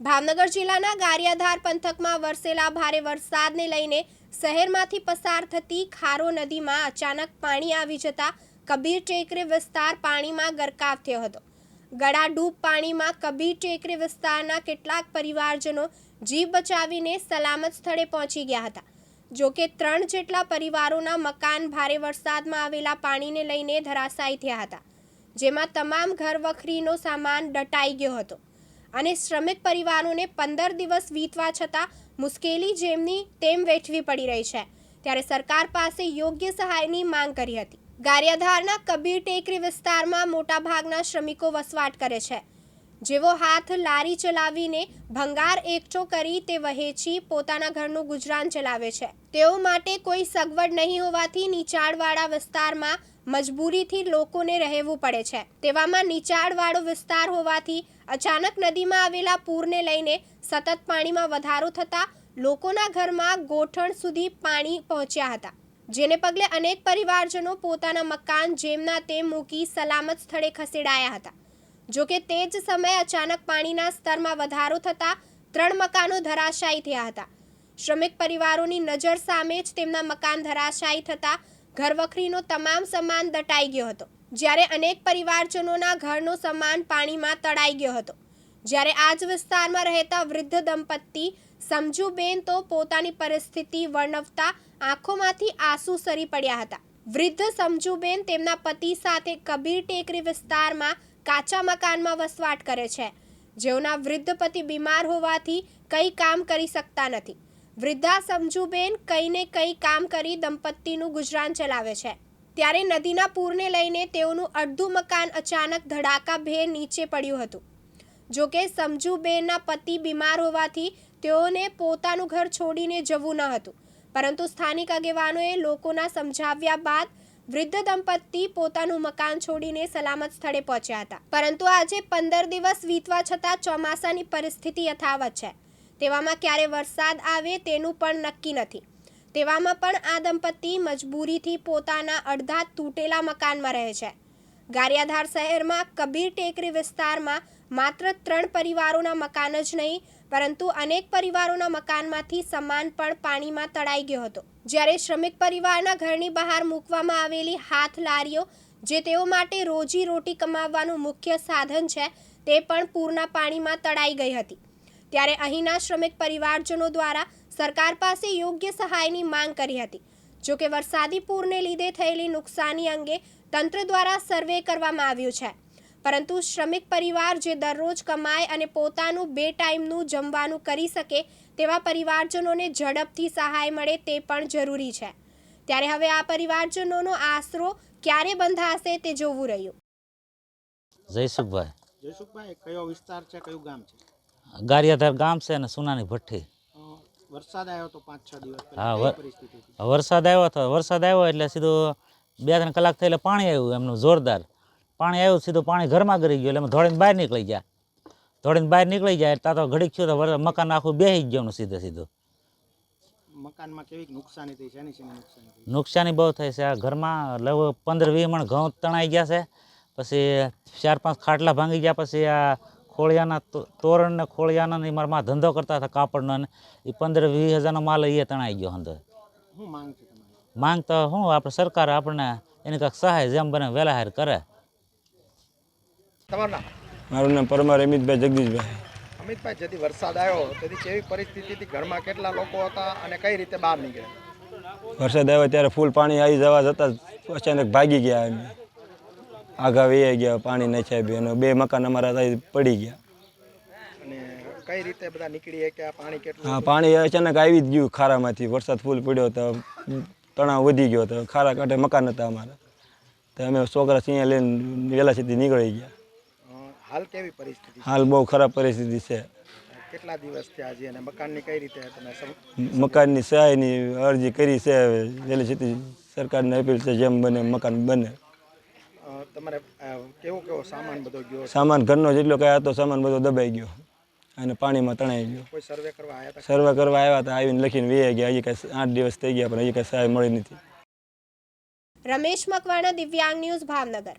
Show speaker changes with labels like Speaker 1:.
Speaker 1: ભાવનગર જિલ્લાના ગારિયાધાર પંથકમાં વરસેલા ભારે વરસાદને લઈને શહેરમાંથી પસાર થતી ખારો નદીમાં અચાનક પાણી આવી જતા કબીર ટેકરી વિસ્તાર પાણીમાં ગરકાવ થયો હતો. ગળાડૂબ પાણીમાં કબીર ટેકરી વિસ્તારના કેટલાક પરિવારજનો જીવ બચાવીને સલામત સ્થળે પહોંચી ગયા હતા. જો કે ત્રણ જેટલા પરિવારોના મકાન ભારે વરસાદમાં આવેલા પાણીને લઈને ધરાશાયી થયા હતા, જેમાં તમામ ઘર વખરીનો સામાન દટાઈ ગયો હતો. અને શ્રમિક પરિવારોને પંદર દિવસ વીતવા છતાં મુશ્કેલી જેમની તેમ વેઠવી પડી રહી છે. ત્યારે સરકાર પાસે યોગ્ય સહાયની માંગ કરી હતી. ગારિયાધારના કબીર ટેકરી વિસ્તારમાં મોટાભાગના શ્રમિકો વસવાટ કરે છે. જેવો હાથ લારી ચલાવીને ભંગાર એકઠો કરી તે વહેંચી પોતાના ઘરનું ગુજરાન ચલાવે છે. તેઓ માટે કોઈ સગવડ નહીં હોવાથી નીચાણવાળા વિસ્તારમાં મજબૂરીથી લોકોને રહેવું પડે છે. તેવામાં નીચાણવાળો વિસ્તાર હોવાથી અચાનક નદીમાં આવેલા પૂરને લઈને સતત પાણીમાં વધારો થતાં લોકોના ઘરમાં ગોઠણ સુધી પાણી પહોંચ્યા હતા. જેને પગલે અનેક પરિવારજનો પોતાના મકાન, જેમના તેમ મૂકી સલામત સ્થળે ખસેડાયા હતા. જો કે તે જ સમયે અચાનક પાણીના સ્તરમાં વધારો થતાં ત્રણ મકાનો ધરાશાયી થયા હતા. શ્રમિક પરિવારોની નજર સામે જ તેમના મકાન ધરાશાયી થતાં ઘરવખરીનો તમામ સામાન દટાઈ ગયો હતો. જ્યારે અનેક પરિવારજનોના ઘરનો સામાન પાણીમાં તળાઈ ગયો હતો. જ્યારે આ જ વિસ્તારમાં રહેતા વૃદ્ધ દંપતી સમજુબેન તો પોતાની પરિસ્થિતિ વર્ણવતા આંખોમાંથી આંસુ સરી પડ્યા હતા. વૃદ્ધ સમજુબેન તેમના પતિ સાથે કબીર ટેકરી વિસ્તારમાં કાચા મકાનમાં વસવાટ કરે છે. જેઓના વૃદ્ધ પતિ બીમાર હોવાથી કંઈ કામ કરી શકતા નથી. વૃદ્ધા સમજુબેન કંઈ ને કંઈ કામ કરી દંપતીનું ગુજરાન ચલાવે છે. ત્યારે નદીના પૂરને લઈને તેઓનું અડધું મકાન અચાનક ધડાકાભેર નીચે પડ્યું હતું. જો કે સમજુબેનના પતિ બીમાર હોવાથી તેઓને પોતાનું ઘર છોડીને જવું ન હતું. પરંતુ સ્થાનિક આગેવાનોએ લોકોના સમજાવ્યા બાદ વૃદ્ધ દંપતી પોતાનું મકાન છોડીને સલામત સ્થળે પહોંચ્યા હતા. પરંતુ આજે પંદર દિવસ વીતવા છતાં ચોમાસાની પરિસ્થિતિ યથાવત છે. તેવામાં ક્યારે વરસાદ આવે તેનું પણ નક્કી નથી. તેવામાં પણ આ દંપતી મજબૂરીથી પોતાના અડધા તૂટેલા મકાનમાં રહે છે. ગારિયાધાર શહેરમાં કબીર ટેકરી વિસ્તારમાં માત્ર ત્રણ પરિવારોના મકાન જ નહીં પરંતુ અનેક પરિવારોના મકાનમાંથી સામાન પણ પાણીમાં તળાઈ ગયો હતો. જ્યારે શ્રમિક પરિવારના ઘરની બહાર મૂકવામાં આવેલી હાથ લારીઓ જે તેઓ માટે રોજી રોટી કમાવવાનું મુખ્ય સાધન છે, તે પણ પૂરના પાણીમાં તળાઈ ગઈ હતી. ત્યારે અહીંના શ્રમિક પરિવારજનો દ્વારા સરકાર પાસે યોગ્ય સહાયની માંગ કરી હતી. જો કે વરસાદી પૂરને લીધે થયેલી નુકસાની અંગે તંત્ર દ્વારા સર્વે કરવામાં આવ્યું છે. પરંતુ શ્રમિક પરિવાર જે દરરોજ કમાય અને પોતાનું બે ટાઈમનું જમવાનું કરી શકે તેવા પરિવારજનોને ઝડપથી સહાય મળે તે પણ જરૂરી છે. ત્યારે હવે આ પરિવારજનોનો આશરો ક્યારે બંધાશે તે જોવું રહ્યું.
Speaker 2: જયસુખભાઈ.
Speaker 3: જયસુખભાઈ કયો વિસ્તાર છે કયું ગામ છે?
Speaker 2: ગારિયાધાર ગામ છે અને સોનાની ભઠ્ઠી.
Speaker 3: વરસાદ આવ્યો તો પાંચ છ દિવસ
Speaker 2: હા, વરસાદ આવ્યો હતો વરસાદ આવ્યો એટલે સીધો બે ત્રણ કલાક થઈ એટલે પાણી આવ્યું એમનું જોરદાર. પાણી આવ્યું સીધું પાણી ઘરમાં ગરી ગયું એટલે અમે દોડીને બહાર નીકળી ગયા. ધોળીને બહાર નીકળી જાય ત્યાં તો ઘડીક છું તો મકાન આખું બેસી જ ગયું સીધે સીધું.
Speaker 3: મકાનમાં કેવી નુકસાની થઈ શેની શેની નુકસાની
Speaker 2: નુકસાની બહુ થઈ છે. આ ઘરમાં લગભગ પંદર વીસ મણ ઘઉં તણાઈ ગયા છે. પછી ચાર પાંચ ખાટલા ભાંગી ગયા પછી આ ખોળિયાના તોરણ ને ખોળિયાના ને મારા ધંધો કરતા હતા કાપડનો ને એ પંદર વીસ હજારનો માલ એ તણાઈ ગયો અંદર
Speaker 3: માંગ
Speaker 2: તો શું આપણે સરકાર આપણને એની કાંઈક સહાય જેમ બને વહેલા હાર કરે.
Speaker 3: તમારું નામ?
Speaker 4: મારું નામ પરમાર અમિતભાઈ જગદીશભાઈ.
Speaker 3: અમિતભાઈ જેથી વરસાદ આવ્યો તેથી કેવી પરિસ્થિતિ હતી ઘરમાં કેટલા લોકો હતા અને કઈ રીતે બહાર નીકળ્યા?
Speaker 4: વરસાદ આવ્યો ત્યારે ફૂલ પાણી આવી જવા જતાં અચાનક ભાગી ગયા અમે આગા વહી ગયા પાણી નાખ્યા બી અને બે મકાન અમારા પડી ગયા.
Speaker 3: કઈ રીતે બધા નીકળી કે પાણી કેટલું
Speaker 4: હા પાણી અચાનક આવી જ ગયું ખારામાંથી. વરસાદ ફૂલ પડ્યો તો તણાવ વધી ગયો તો ખારા કાંઠે મકાન હતા અમારા. તો અમે છોકરા સિંહ લઈને વહેલા સીધી નીકળી ગયા.
Speaker 3: હાલ કેવી પરિસ્થિતિ
Speaker 4: હાલ બહુ ખરાબ પરિસ્થિતિ છે.
Speaker 3: કેટલા દિવસ થયા હજી અને મકાનની કઈ રીતે તમે
Speaker 4: મકાનની સહાયની અરજી કરી છે. હવે વહેલી સરકારને અપીલ છે જેમ બને મકાન બને.
Speaker 3: તમારે કેવો કેવો સામાન બધો ગયો
Speaker 4: સામાન ઘરનો જેટલો કાંઈ હતો સામાન બધો દબાઈ ગયો અને પાણીમાં તણાઈ ગયો.
Speaker 3: કોઈ સર્વે કરવા આવ્યા હતા?
Speaker 4: સર્વે કરવા આવ્યા હતા આવીને લખીને વે ગયા. હજી કાંઈ આઠ દિવસ થઈ ગયા પણ હજી કાંઈ સહાય મળી નથી.
Speaker 1: રમેશ મકવાણા દિવ્યાંગ ન્યૂઝ ભાવનગર.